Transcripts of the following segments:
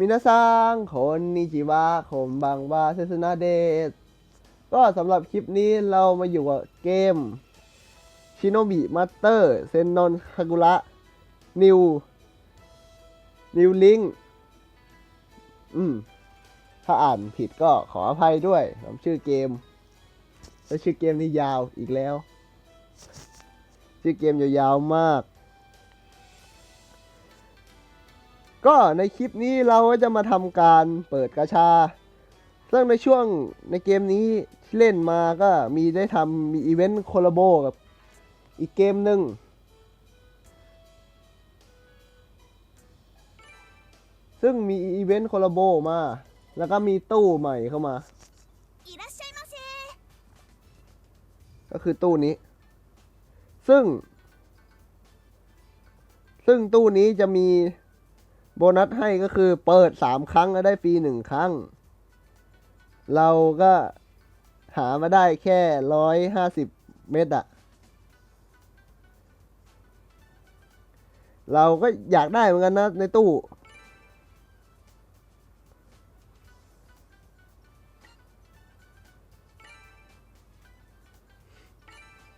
มินาซังคนนิจิวะผมบังวาเซซุนาเดสก็สำหรับคลิปนี้เรามาอยู่กับเกมชิโนบิมาสเตอร์เซนนอนคากุระนิวนิวลิงอืม ถ้าอ่านผิดก็ขออภัยด้วยสำชื่อเกม และชื่อเกมนี่ยาวอีกแล้ว ชื่อเกมยาวๆมาก ก็ในคลิปนี้เราก็จะมาทำการเปิดกระชา ซึ่งในช่วงในเกมนี้ที่เล่นมาก็มีได้ทำมีอีเวนต์คอลลาโบกับอีกเกมหนึ่งซึ่งมีอีเวนต์คอลลาโบมา แล้วก็มีตู้ใหม่เข้ามา ก็คือตู้นี้ ซึ่ง ซึ่งตู้นี้จะมี โบนัสให้ก็คือเปิดสามครั้งแล้วได้ฟรีหนึ่งครั้ง เราก็หามาได้แค่ร้อยห้าสิบเมตรอะเราก็อยากได้เหมือนกันนะ ในตู้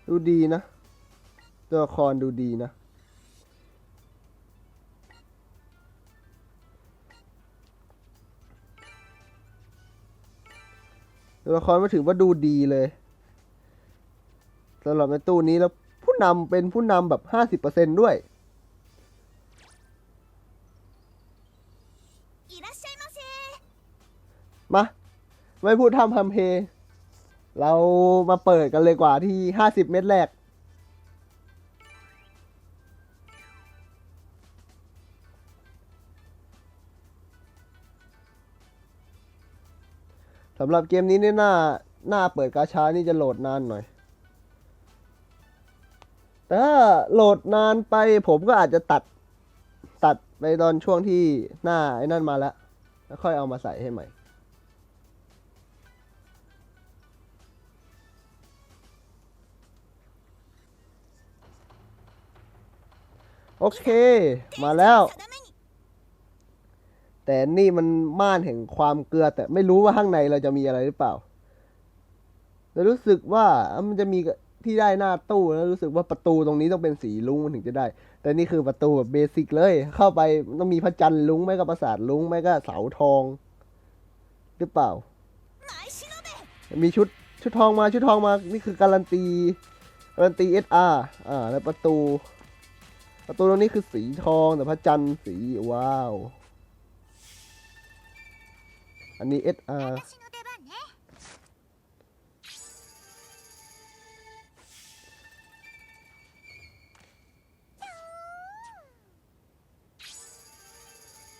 ดูดีนะ ตัวละครดูดีนะ ตัวละครก็ถือว่าดูดีเลยตลอดในตู้นี้แล้วผู้นำเป็นผู้นำแบบ 50%ด้วยมา ไม่พูดทำทำเพ เรามาเปิดกันเลยกว่าที่ 50 เม็ดแรก สำหรับเกมนี้เนี่ยหน้าหน้าเปิดกาชานี่จะโหลดนานหน่อย แต่ถ้าโหลดนานไปผมก็อาจจะตัดตัดไปตอนช่วงที่หน้าไอ้นั่นมาแล้ว แล้วค่อยเอามาใส่ให้ใหม่โอเค มาแล้ว แต่นี่มันม่านแห่งความเกลือ แต่ไม่รู้ว่าข้างในเราจะมีอะไรหรือเปล่าเรารู้สึกว่ามันจะมีที่ได้หน้าตู้แล้วรู้สึกว่าประตูตรงนี้ต้องเป็นสีลุ้งมันถึงจะได้ แต่นี่คือประตูแบบเบสิกเลย เข้าไปต้องมีพระจันทร์ลุ้งไม่ก็ปราสาทลุ้งไม่ก็เสาทอง หรือเปล่า มีชุดชุดทองมาชุดทองมานี่คือการันตีการันตีเอสอาร์อ่าแล้วประตู ประตูตรงนี้คือสีทองแต่พระจันทร์สีว้าว อันนี้ SR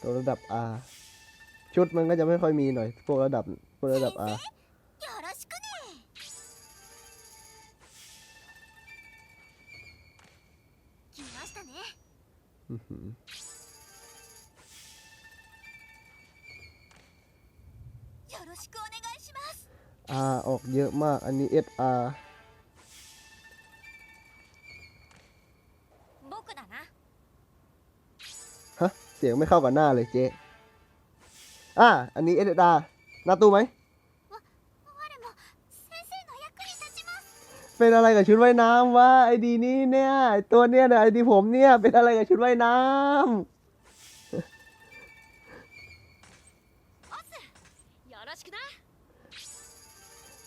ตัวระดับ R ชุดมันก็จะไม่ค่อยมีหน่อย พวกระดับ พวกระดับ R อือหือ しくお願いします R ออกเยอะมาก อันนี้ SR 僕だな ฮะ เสียงไม่เข้ากับหน้าเลยเจ๊อ่ะ อันนี้ SR หน้าตู้ไหม 我も先生の役に立ちます เป็นอะไรกับชุดว่ายน้ำวะไอดีนี้เนี่ยไอ้ตัวเนี้ยเนี่ยไอดีผมเนี่ย เป็นอะไรกับชุดว่ายน้ำ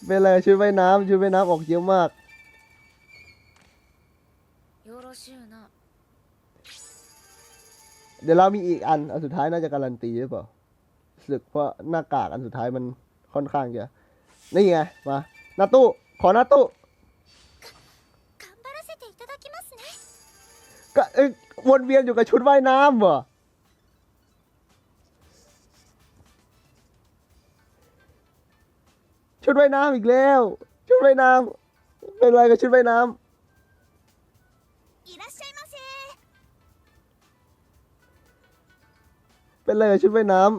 เป็นไรชุดว่ายน้ำชุดว่ายน้ำออกเยอะมาก เดี๋ยวเรามีอีกอัน อันสุดท้ายน่าจะการันตีหรือเปล่าสึกเพราะหน้ากากอันสุดท้ายมันค่อนข้างเยอะนี่ไง มาหน้าตู้ขอหน้าตู้ก็วนเวียนอยู่กับชุดว่ายน้ำเหรอ ดว่ายน้ำอีกแล้ว ชุดว่ายน้ำเป็นไรกับชุดว่ายน้ำเป็นไรกับชุดว่ายน้ำ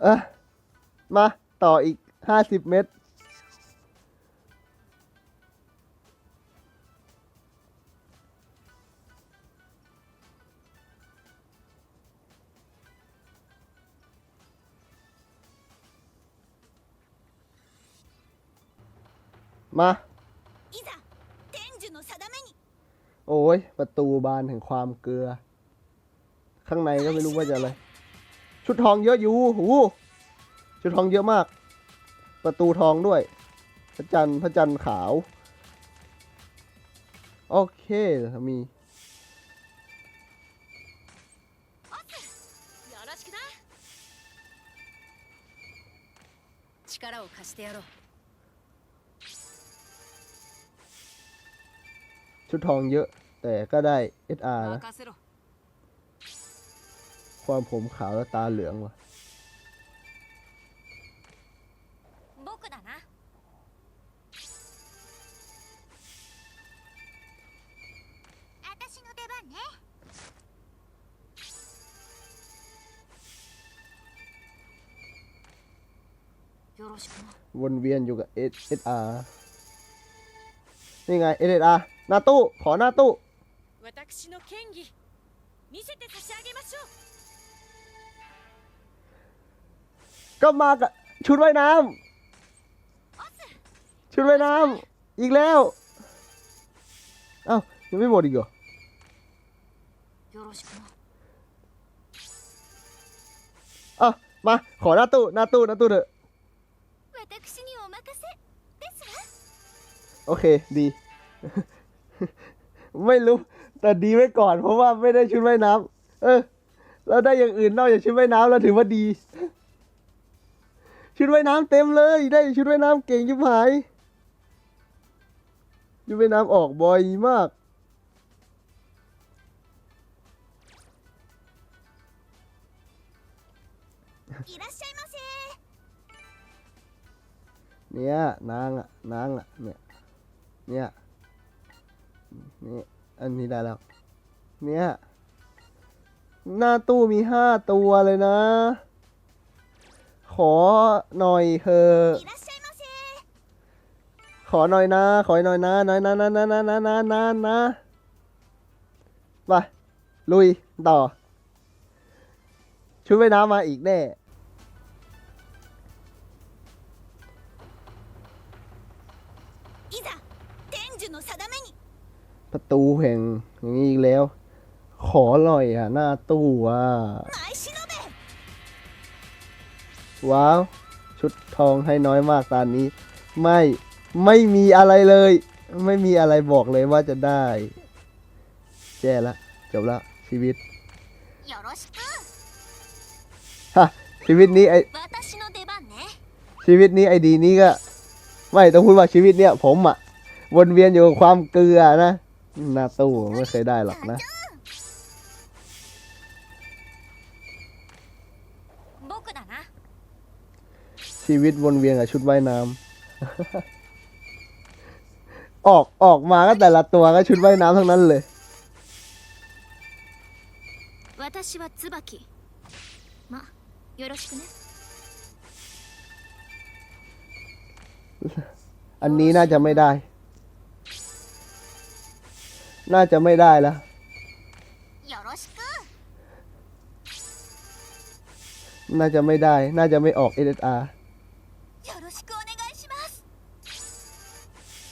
เออมาต่ออีกห้าสิบเมตร มา いざ天樹の定めに โอ้ย ประตูบานแห่งความเกลือ ข้างในก็ไม่รู้ว่าจะอะไร ชุดทองเยอะอยู่หูชุดทองเยอะมาก ประตูทองด้วย พระจันทร์พระจันทร์ขาว โอเคมี よろしくな力を貸してやろう ชุดทองเยอะ แต่ก็ได้ SR นะ ความผมขาวและตาเหลืองว่ะวนเวียนอยู่กับ SR นี่ไง SR หน้าตู้ ขอหน้าตู้ ก็มากับชุดว่ายน้ำชุดว่ายน้ำอีกแล้ว เอ้า ยังไม่หมดอีกเหรออะมา ขอหน้าตู้ หน้าตู้ หน้าตู้เถอะโอเค ดี ไม่รู้ แต่ดีไว้ก่อน เพราะว่าไม่ได้ชุดว่ายน้ำเออ แล้ได้อย่างอื่นนอกจากชุดว่ายน้ำเราถือว่าดี ชุดว่ายน้ำเต็มเลย ได้ชุดว่ายน้ำเก่งชิบหายชุดว่ายน้ำออกบ่อยมากเนี่ยนางอะนางอะเนี่ยเนี่ย นี่อันนี้ได้แล้ว เนี่ย หน้าตู้มีห้าตัวเลยนะ ขอหน่อยเธอขอหน่อยนะ ขอหน่อยนะหน่อยนะนะนะนะนะนะนะนะไปลุยต่อ ชุดว่น้ำมาอีกแน่ ประตูแห่งอย่างนี้อีกแล้ว ขอหน่อยอะ หน้าตู้อะ ว้าว ชุดทองให้น้อยมากตอนนี้ ไม่ไม่มีอะไรเลย ไม่มีอะไรบอกเลยว่าจะได้แจ่ละ จบละชีวิตฮะชีวิตนี้ไอชีวิตนี้ไอดีนี้ก็ ไม่ต้องพูดว่าชีวิตเนี่ยผมอะวนเวียนอยู่กับความเกลือนะ หน้าตู้ไม่เคยได้หรอกนะชีวิตวนเวียนกับชุดว่ายน้ำ ออกออกมาก็แต่ละตัวก็ชุดว่ายน้ำทั้งนั้นเลยอันนี้น่าจะไม่ได้ น่าจะไม่ได้แล้วน่าจะไม่ได้ น่าจะไม่ออก SSR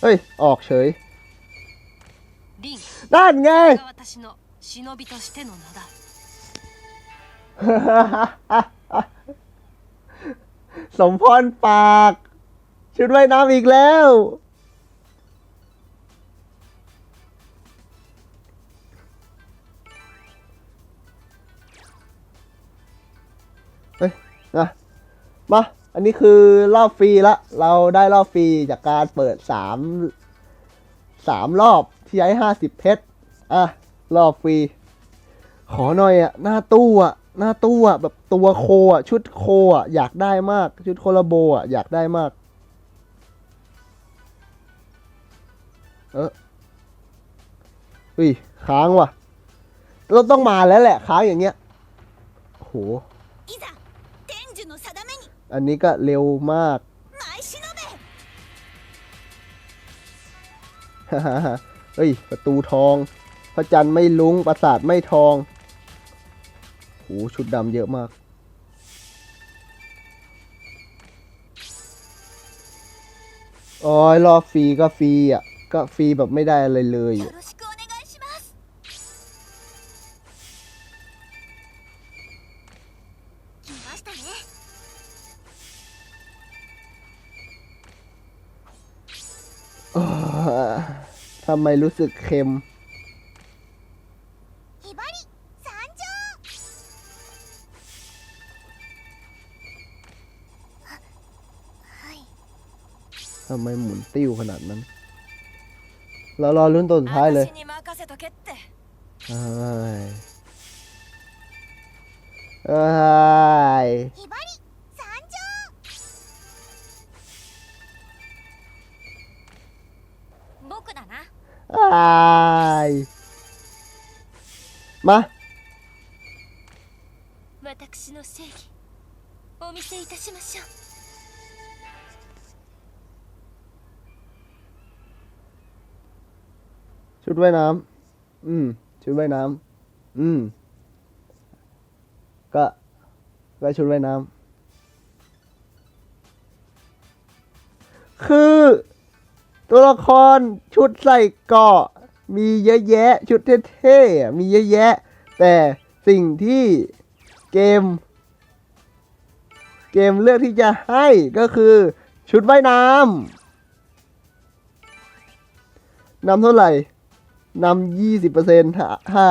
เฮ้ย ออกเฉย นั่นไง สมพรปาก ชุดว่ายน้ำอีกแล้ว นะมา อันนี้คือรอบฟรีละ เราได้รอบฟรีจากการเปิดสามสามรอบที่ใช้ห้าสิบเพชรอะ รอบฟรี ขอหน่อยอะ หน้าตู้อะ หน้าตู้อะ แบบตัวโคอะ ชุดโคอะ อยากได้มาก ชุดโคลโบอะ อยากได้มาก เอออุ้ย ค้างว่ะ เราต้องมาแล้วแหละ ค้างอย่างเงี้ยโห อันนี้ก็เร็วมาก เฮ้ย ประตูทอง พระจันทร์ไม่ลุงปราสาทไม่ทองโอ้ชุดดำเยอะมาก อ๋อรอฟรีก็ฟรีอะ ก็ฟรีแบบไม่ได้อะไรเลย ทำไมรู้สึกเค็ม ทำไมหมุนติ้วขนาดนั้น เรารอรุ่นตัวสุดท้ายเลยเอ้ยเอ้ย 僕だな อ้าย มา 私の正義お見せいたしましょう ชุดว่ายน้ำ อืม ชุดว่ายน้ำ อืม ก็ ก็ชุดว่ายน้ำ คือ ตัวละครชุดใส่เกาะมีเยอะแยะ ชุดเท่ๆมีเยอะแยะ แต่สิ่งที่เกม เกมเลือกที่จะให้ก็คือชุดว่ายน้ำนำเท่าไหร่นำยี่สิบเปอร์เซ็นต์ถ้า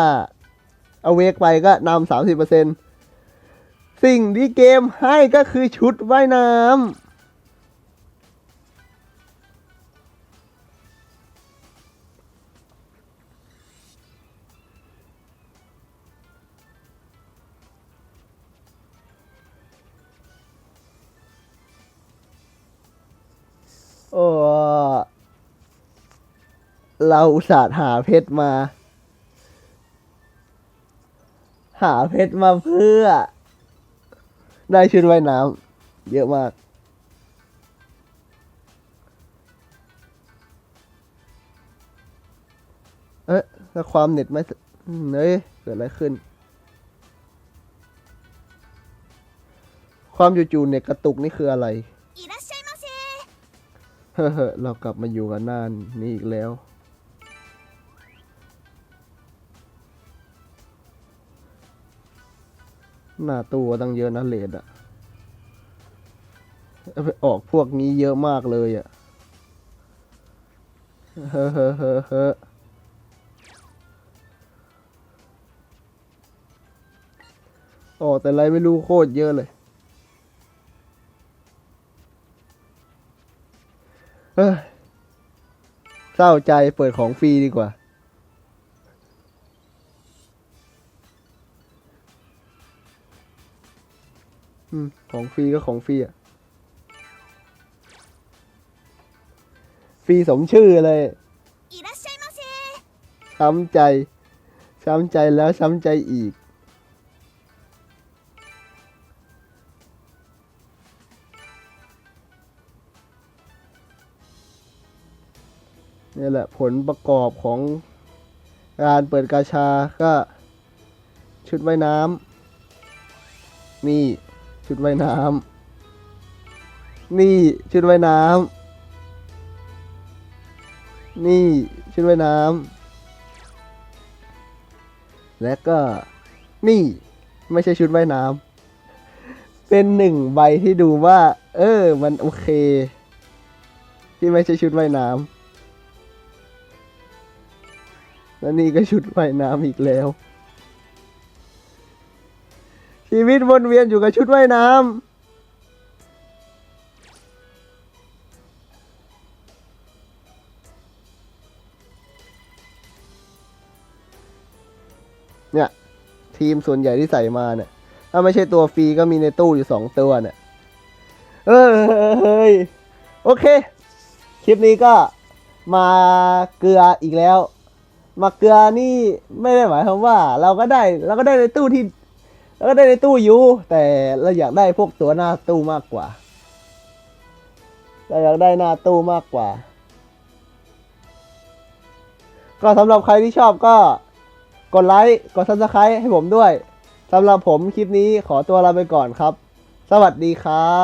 เอาเวกไปก็นำสามสิบเปอร์เซ็นต์สิ่งที่เกมให้ก็คือชุดว่ายน้ำ เราอุตส่าห์หาเพชรมา หาเพชรมาเพื่อ ได้ชุดว่ายน้ำเยอะมาก เอ๊ะความเน็ตไม่เฮ้ยเกิดอะไรขึ้น ความจู่ๆเน็ตกระตุกนี่คืออะไรเฮ้อเรากลับมาอยู่กันนานนี่อีกแล้ว หน้าตัวตั้งเยอะนะเลดอะไปออกพวกนี้เยอะมากเลยอะเฮ้อเฮ้อเฮ้อเฮ้อออกแต่ไรไม่รู้โคตรเยอะเลยเอ้ยเศร้าใจเปิดของฟรีดีกว่า ของฟรีก็ของฟรีอะ ฟรีสมชื่อเลยช้ำใจ ช้ำใจแล้วช้ำใจอีก นี่แหละผลประกอบของการเปิดกาชาก็ชุดว่ายน้ำนี่ ชุดว่ายน้ำนี่ชุดว่ายน้ำนี่ชุดว่ายน้ำและก็นี่ไม่ใช่ชุดว่ายน้ำเป็นหนึ่งใบที่ดูว่า เออ มันโอเค ที่ไม่ใช่ชุดว่ายน้ำและนี่ก็ชุดว่ายน้ำอีกแล้ว ชีวิตวนเวียนอยู่กับชุดว่ายน้ำเนี่ย ทีมส่วนใหญ่ที่ใส่มาเนี่ย ถ้าไม่ใช่ตัวฟรีก็มีในตู้อยู่สองตัวเนี่ย เออเฮ้ยโอเค คลิปนี้ก็มาเกลืออีกแล้ว มาเกลือนี่ไม่ได้หมายความว่า เราก็ได้เราก็ได้ในตู้ที่ เราก็ได้ในตู้อยู่แต่เราอยากได้พวกตัวหน้าตู้มากกว่า เราอยากได้หน้าตู้มากกว่า ก็สำหรับใครที่ชอบก็กดไลค์กดซับสไครต์ให้ผมด้วยสำหรับผมคลิปนี้ขอตัวลาไปก่อนครับ สวัสดีครับ